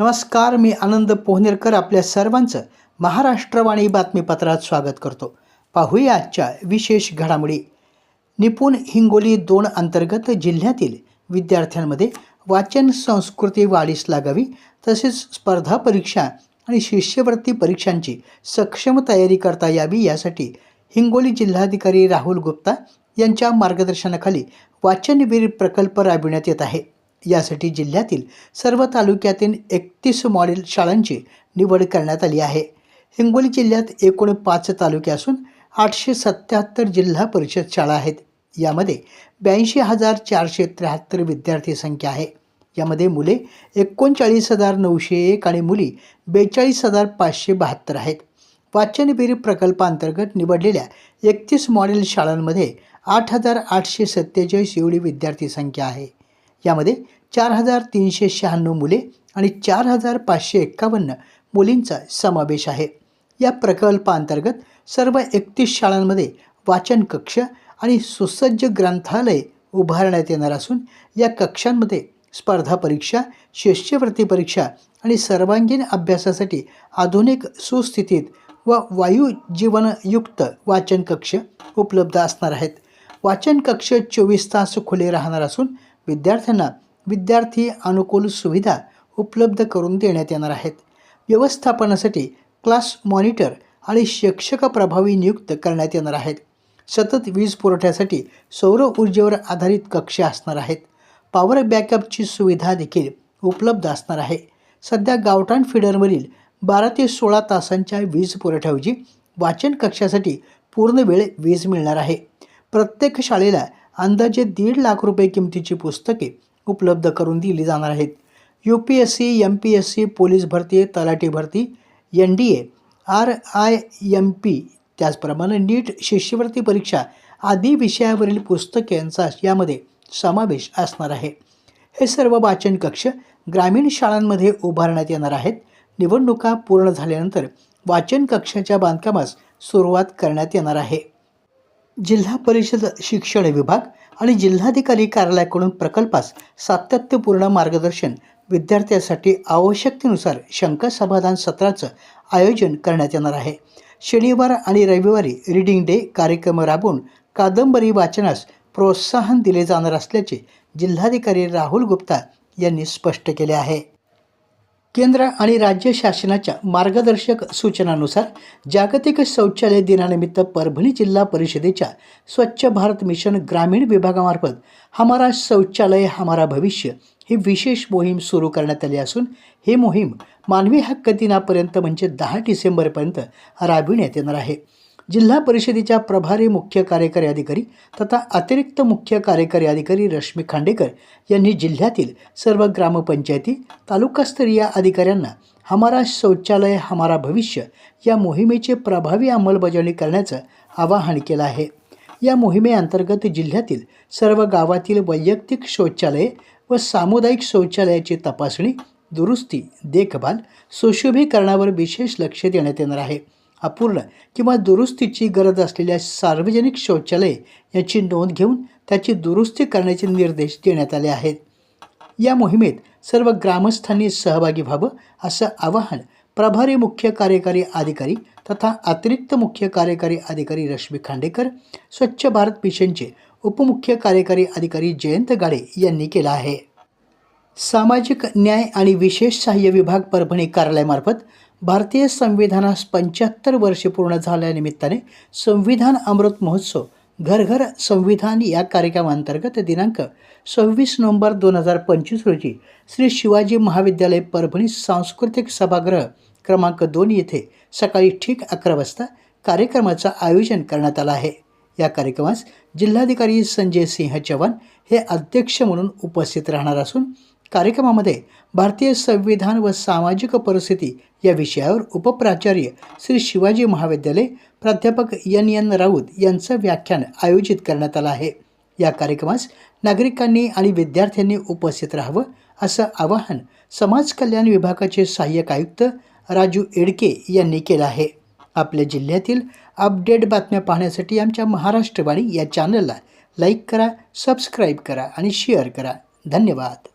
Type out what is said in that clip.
नमस्कार मी आनंद पोहनेरकर आपल्या सर्वांचं महाराष्ट्रवाणी बातमीपत्रात स्वागत करतो. पाहूया आजच्या विशेष घडामोडी. निपुण हिंगोली दोन अंतर्गत जिल्ह्यातील विद्यार्थ्यांमध्ये वाचन संस्कृती वाढीस लागावी तसेच स्पर्धा परीक्षा आणि शिष्यवृत्ती परीक्षांची सक्षम तयारी करता यावी यासाठी हिंगोली जिल्हाधिकारी राहुल गुप्ता यांच्या मार्गदर्शनाखाली वाचनवीर प्रकल्प राबविण्यात येत आहे. यासाठी जिल्ह्यातील सर्व तालुक्यातील एकतीस मॉडेल शाळांची निवड करण्यात आली आहे. हिंगोली जिल्ह्यात एकूण पाच तालुके असून आठशे सत्याहत्तर जिल्हा परिषद शाळा आहेत. यामध्ये ब्याऐंशी हजार चारशे त्र्याहत्तर विद्यार्थी संख्या आहे. यामध्ये मुले एकोणचाळीस हजार नऊशे एक आणि मुली बेचाळीस हजार पाचशे बहात्तर आहेत. वाचनवीर प्रकल्पांतर्गत निवडलेल्या एकतीस मॉडेल शाळांमध्ये आठ हजार आठशे सत्तेचाळीस एवढी विद्यार्थी संख्या आहे. यामध्ये चार हजार तीनशे शहाण्णव मुले आणि चार हजार पाचशे एक्कावन्न मुलींचा समावेश आहे. या प्रकल्पांतर्गत सर्व एकतीस शाळांमध्ये वाचन कक्ष आणि सुसज्ज ग्रंथालय उभारण्यात येणार असून या कक्षांमध्ये स्पर्धा परीक्षा शिष्यवृत्ती परीक्षा आणि सर्वांगीण अभ्यासासाठी आधुनिक सुस्थितीत व वायुजीवनयुक्त वाचन कक्ष उपलब्ध असणार आहेत. वाचन कक्ष चोवीस तास खुले राहणार असून विद्यार्थ्यांना विद्यार्थी अनुकूल सुविधा उपलब्ध करून देण्यात येणार आहेत. व्यवस्थापनासाठी क्लास मॉनिटर आणि शिक्षक प्रभावी नियुक्त करण्यात येणार आहेत. सतत वीज पुरवठ्यासाठी सौर ऊर्जेवर आधारित कक्ष असणार आहेत. पॉवर बॅकअपची सुविधा देखील उपलब्ध असणार आहे. सध्या गावठाण फिडरवरील बारा ते सोळा तासांच्या वीज पुरवठ्याऐवजी वाचन कक्षासाठी पूर्ण वेळ वीज मिळणार आहे. प्रत्येक शाळेला अंदाजे दीड लाख रुपये किमतीची पुस्तके उपलब्ध करून दिली जाणार आहेत. U P S C M P S C police भरती तलाठी भरती N D A R I M P त्याचप्रमाणे नीट शिष्यवृत्ती परीक्षा आदी विषयावरील पुस्तकांचा यामध्ये समावेश असणार आहे. हे सर्व वाचन कक्ष ग्रामीण शाळांमध्ये उभारण्यात येणार आहेत. निवडणुका पूर्ण झाल्यानंतर वाचन कक्षाच्या बांधकामास सुरुवात करण्यात येणार आहे. जिल्हा परिषद शिक्षण विभाग आणि जिल्हाधिकारी कार्यालयाकडून प्रकल्पास सातत्यपूर्ण मार्गदर्शन विद्यार्थ्यांसाठी आवश्यकतेनुसार शंका समाधान सत्राचं आयोजन करण्यात येणार आहे. शनिवार आणि रविवारी रीडिंग डे कार्यक्रम राबवून कादंबरी वाचनास प्रोत्साहन दिले जाणार असल्याचे जिल्हाधिकारी राहुल गुप्ता यांनी स्पष्ट केले आहे. केंद्र आणि राज्य शासनाच्या मार्गदर्शक सूचनानुसार जागतिक शौचालय दिनानिमित्त परभणी जिल्हा परिषदेच्या स्वच्छ भारत मिशन ग्रामीण विभागामार्फत हमारा शौचालय हमारा भविष्य ही विशेष मोहीम सुरू करण्यात आली असून ही मोहीम मानवी हक्क दिनापर्यंत म्हणजे दहा डिसेंबरपर्यंत राबविण्यात येणार आहे. जिल्हा परिषदेच्या प्रभारी मुख्य कार्यकारी अधिकारी तथा अतिरिक्त मुख्य कार्यकारी अधिकारी रश्मी खांडेकर यांनी जिल्ह्यातील सर्व ग्रामपंचायती तालुकास्तरीय अधिकाऱ्यांना हमारा शौचालय हमारा भविष्य या मोहिमेची प्रभावी अंमलबजावणी करण्याचं आवाहन केलं आहे. या मोहिमेअंतर्गत जिल्ह्यातील सर्व गावातील वैयक्तिक शौचालये व सामुदायिक शौचालयाची तपासणी दुरुस्ती देखभाल सुशोभीकरणावर विशेष लक्ष देण्यात येणार आहे. अपूर्ण किंवा दुरुस्तीची गरज असलेल्या सार्वजनिक शौचालय याची नोंद घेऊन त्याची दुरुस्ती करण्याचे निर्देश देण्यात आले आहेत. या मोहिमेत सर्व ग्रामस्थांनी सहभागी व्हावं असं आवाहन प्रभारी मुख्य कार्यकारी अधिकारी तथा अतिरिक्त मुख्य कार्यकारी अधिकारी रश्मी खांडेकर स्वच्छ भारत मिशनचे उपमुख्य कार्यकारी अधिकारी जयंत गाडे यांनी केलं आहे. सामाजिक न्याय आणि विशेष सहाय्य विभाग परभणी कार्यालयामार्फत भारतीय संविधानास पंच्याहत्तर वर्षे पूर्ण झाल्यानिमित्ताने संविधान अमृत महोत्सव घर घर संविधान या कार्यक्रमांतर्गत दिनांक सव्वीस नोव्हेंबर दोन हजार पंचवीस रोजी श्री शिवाजी महाविद्यालय परभणी सांस्कृतिक सभागृह क्रमांक दोन येथे सकाळी ठीक अकरा वाजता कार्यक्रमाचं आयोजन करण्यात आलं आहे. या कार्यक्रमास जिल्हाधिकारी संजय सिंह चव्हाण हे अध्यक्ष म्हणून उपस्थित राहणार असून कार्यक्रमामध्ये भारतीय संविधान व सामाजिक परिस्थिती या विषयावर उपप्राचार्य श्री शिवाजी महाविद्यालय प्राध्यापक एन एन राऊत यांचं व्याख्यान आयोजित करण्यात आलं आहे. या कार्यक्रमास नागरिकांनी आणि विद्यार्थ्यांनी उपस्थित राहावं असं आवाहन समाज कल्याण विभागाचे सहाय्यक आयुक्त राजू एडके यांनी केलं आहे. आपल्या जिल्ह्यातील अपडेट बातम्या पाहण्यासाठी आमच्या महाराष्ट्रवाणी या चॅनलला लाईक करा सबस्क्राईब करा आणि शेअर करा. धन्यवाद.